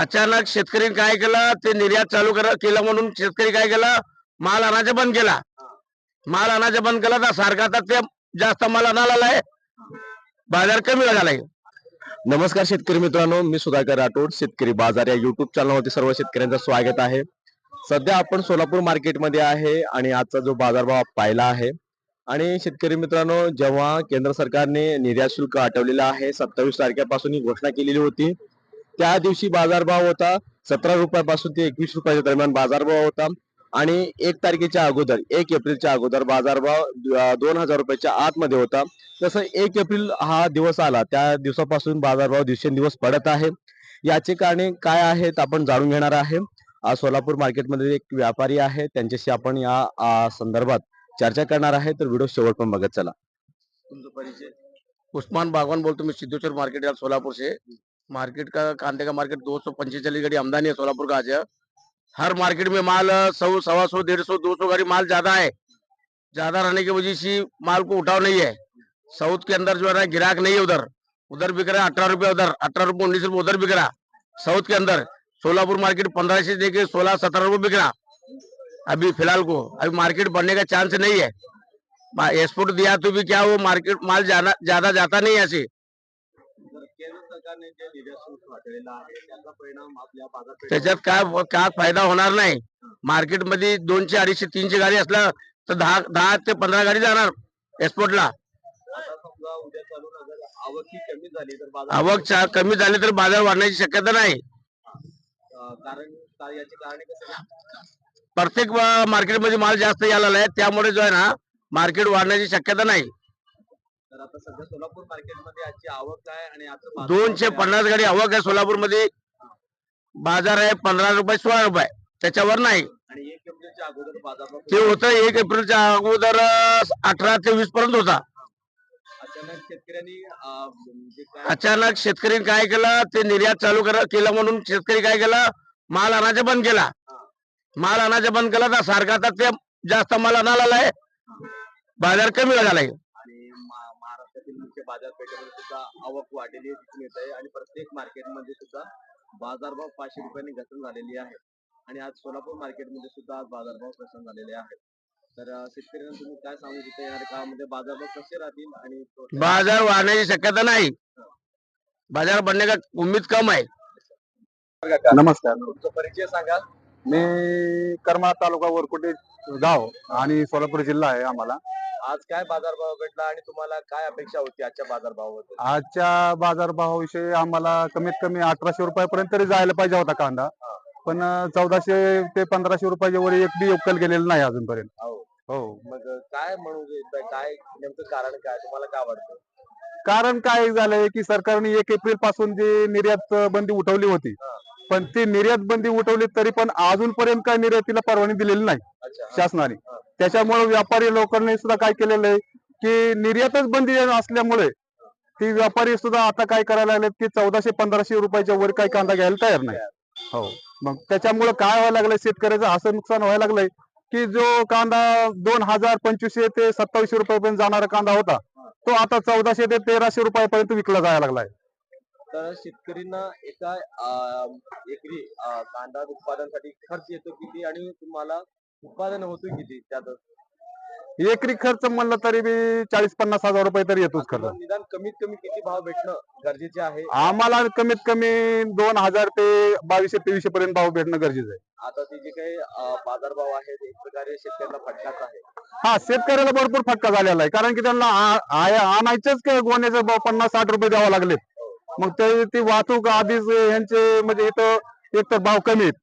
अचानक शेतकरी काय केलं? ते निर्यात चालू केलं म्हणून शेतकरी काय केलं? माल आणायचा बंद केला. माल आणायचा बंद केला तर सरकार ते जास्त माल आणायला आहे बाजार कमी झालाय नमस्कार शेतकरी मित्रांनो मी सुधाकर राठोड शेतकरी बाजार या युट्यूब चॅनलवरती सर्व शेतकऱ्यांचं स्वागत आहे. सध्या आपण सोलापूर मार्केटमध्ये आहे आणि आजचा जो बाजारभाव पाहिला आहे. आणि शेतकरी मित्रांनो जेव्हा केंद्र सरकारने निर्यात शुल्क हटवलेलं आहे सत्तावीस तारखेपासून ही घोषणा केलेली होती. त्या दिवशी बाजारभाव होता सतरा रुपयापासून ते एकवीस रुपयाच्या दरम्यान बाजारभाव होता. आणि एक तारखेच्या अगोदर एक एप्रिलच्या अगोदर बाजारभाव दोन हजार रुपयाच्या आतमध्ये होता. तसं एक एप्रिल हा दिवस आला. त्या दिवसापासून बाजारभाव दिवसेंदिवस पडत आहे. याचे कारणे काय आहेत आपण जाणून घेणार आहे. आज सोलापूर मार्केटमध्ये एक व्यापारी आहे. त्यांच्याशी आपण या संदर्भात चर्चा करणार आहे. तर व्हिडिओ शेवट पण बघत चला. तुमचा परिचय. उस्मान बागवान बोलतो मी सिद्धेश्वर मार्केट सोलापूरचे. मार्केट का, कांदे का मार्केट दो सौ पंचेचालीस गाड़ी आमदानी है सोलापुर का आज। हर मार्केट में माल सौ, सवा सौ, डेढ़ सौ, दो सौ गाड़ी माल ज़्यादा है। ज़्यादा रहने की वजह से माल को उठाव नहीं है। साउथ के अंदर जो है ना, गिराक नहीं है उधर। उधर बिक रहा है अठारह रुपया उधर, अठारह रुपये उन्नीस रुपये उधर बिक रहा साउथ के अंदर सोलापुर मार्केट पंद्रह से देके सोलह, सत्रह रुपये बिक रहा अभी फ़िलहाल को, अभी मार्केट बढ़ने का चांस नहीं है। एक्सपोर्ट दिया तो भी क्या वो मार्केट माल ज़्यादा जाता नहीं है ऐसे। सरकारने जे निर्यात शुल्क हटवलेलं आहे त्याचा परिणाम आपल्या त्याच्यात काय काय फायदा होणार नाही? मार्केटमध्ये दोनशे अडीचशे तीनशे गाडी असल्या तर दहा दहा ते पंधरा गाडी जाणार एक्सपोर्टला. आता समजा उद्या चालून अगर आवक ही कमी झाली तर बाजार आवक चा- कमी झाली तर बाजार वाढण्याची शक्यता नाही. अं, कारण का- याची कारणे कसं प्रत्येक मार्केटमध्ये माल जास्त यायला त्यामुळे जो आहे ना मार्केट वाढण्याची शक्यता नाही. तर आता सध्या सोलापूर मार्केटमध्ये आजची आवक काय आणि बाजार दोनशे पन्नास गाडी आवक आहे सोलापूरमध्ये बाजार आहे पंधरा रुपये सोळा रुपये. त्याच्यावर नाही? आणि एक एप्रिलच्या अगोदर बाजार ते होतं एक एप्रिलच्या अगोदर अठरा ते वीस पर्यंत होता. अचानक शेतकऱ्यांनी म्हणजे काय अचानक शेतकरी काय केलं? ते निर्यात चालू कर- केलं म्हणून शेतकरी काय केलं? माल आणायचं बंद केला. माल आणायचं बंद केला तर सरकार ते जास्त माल आणायला आहे बाजार कमी झालाय मुख्य बाजारपेठेमध्ये सुद्धा आवक वाढलेली दिसून येत आहे आणि प्रत्येक मार्केटमध्ये सुद्धा बाजारभाव पाचशे रुपयांनी घसरण झालेली आहे. आणि आज सोलापूर मार्केटमध्ये सुद्धा आज बाजारभाव घसरण झालेले आहेत. तर शेतकऱ्यांना तुम्ही काय सांगू इच्छिता येणाऱ्या काळामध्ये बाजारभाव कसे राहतील आणि बाजार वाढण्याची शक्यता नाही. बाजार बनने का उम्मीद कम आहे. नमस्कार. तुमचा परिचय सांगा मी करमाळा तालुका वरकुटे गाव आणि सोलापूर जिल्हा आहे आम्हाला. आज काय बाजारभाव भेटला आणि तुम्हाला काय अपेक्षा होती आजच्या बाजारभावाबद्दल? आजच्या बाजारभावाविषयी आम्हाला कमीत कमी अठराशे रुपयापर्यंत तरी जायला पाहिजे होता कांदा. पण चौदाशे ते पंधराशे रुपयाच्या वर एक बी उकल गेलेलं नाही अजूनपर्यंत. हो. हो. मग काय म्हणू? काय नेमकं कारण काय? तुम्हाला काय वाटतं? कारण काय झालंय की सरकारने एक एप्रिलपासून जी निर्यात बंदी उठवली होती पण ती निर्यात बंदी उठवली तरी पण अजूनपर्यंत काय निर्यातीला परवानगी दिलेली नाही. शासनाने. त्याच्यामुळे व्यापारी लोकांनी सुद्धा काय केलेलं आहे की निर्यातच बंदी असल्यामुळे ती व्यापारी सुद्धा आता काय करायला लागलेत की चौदाशे पंधराशे रुपयाच्या वर काही कांदा घ्यायला तयार नाही. हो. मग त्याच्यामुळे काय व्हायला लागलंय? शेतकऱ्याचं असं नुकसान व्हायला लागलंय की जो कांदा दोन हजार पंचवीसशे ते सत्तावीसशे रुपयापर्यंत जाणारा कांदा होता तो आता चौदाशे ते तेराशे रुपयापर्यंत विकला जायला लागलाय. तर शेतकऱ्यांना एका एकरी कांदा उत्पादनासाठी खर्च येतो किती आणि तुम्हाला उत्पादन होतो किती त्यात? एकरी खर्च म्हणलं तरी बी चाळीस पन्नास हजार रुपये तरी येतोच खर्च. निदान कमीत कमी किती भाव भेटणं गरजेचे आहे? आम्हाला कमीत कमी दोन हजार ते बावीसशे तेवीसशे पर्यंत भाव भेटणं गरजेचं आहे. आता ते जे काही अं, बाजारभाव आहेत एक प्रकारे शेतकऱ्यांना फटकाच आहे. हा शेतकऱ्याला भरपूर फटका झालेला आहे. कारण की त्यांना आ- आ- आणायचेच काय गोण्याचे भाव पन्नास साठ रुपये द्यावा लागले मग ते ती वाहतूक आधीच यांचे म्हणजे इथं एक तर भाव कमी आहेत.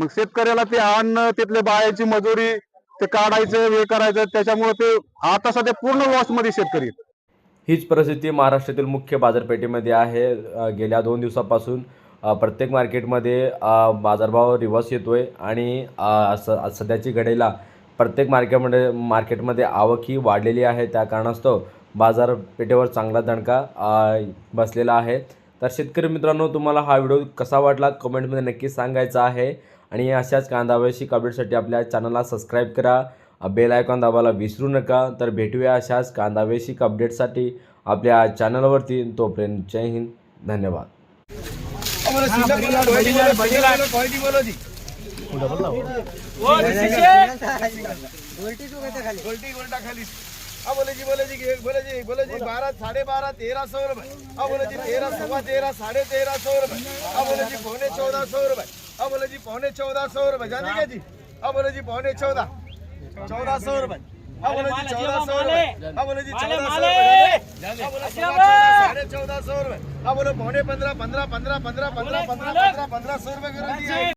मग शेतकऱ्याला ते अन्न तिथल्या बायाची मजुरी ते काढायचं हे करायचं त्याच्यामुळे ते आता सध्या पूर्ण लॉसमध्ये शेतकरी हीच परिस्थिती महाराष्ट्रातील मुख्य बाजारपेठेमध्ये आहे. गेल्या दोन दिवसापासून प्रत्येक मार्केटमध्ये बाजारभाव रिवर्स येतोय आणि स सध्याची घडीला प्रत्येक मार्केटमध्ये मार्केटमध्ये आवक ही वाढलेली आहे. त्या कारणास्तव बाजारपेठेवर चांगला दणका बसलेला आहे. तर शेतकरी मित्रांनो तुम्हाला हा व्हिडिओ कसा वाटला? कमेंटमध्ये नक्की सांगायचा आहे. आणि अशाच कांदाव्याशिक अपडेटसाठी आपल्या चॅनलला सबस्क्राईब करा बेल आयकॉन दाबायला विसरू नका तर भेटूया अशाच कांदाव्याशिक अपडेटसाठी आपल्या चॅनलवरती तोपर्यंत जय हिंद धन्यवाद बोलायची बोलायची बोलायची बोलायची बारा साडे बारा तेरा सौ रुपये हा तेरा सव्वा तेरा साडे तेरा सौ रुपये हा बोलायची चौदा सौ रुपये अब बोले जी पौने चौदह सौ रुपए जाने क्या जी? अब बोले जी पौने चौदह चौदह सौ रुपए अब बोले जी चौदह सौ रुपए अब बोले जी चौदह सौ रुपए चौदह, साढ़े चौदह सौ रुपए अब बोले पौने पंद्रह पंद्रह पंद्रह पंद्रह पंद्रह पंद्रह पंद्रह पंद्रह सौ रुपए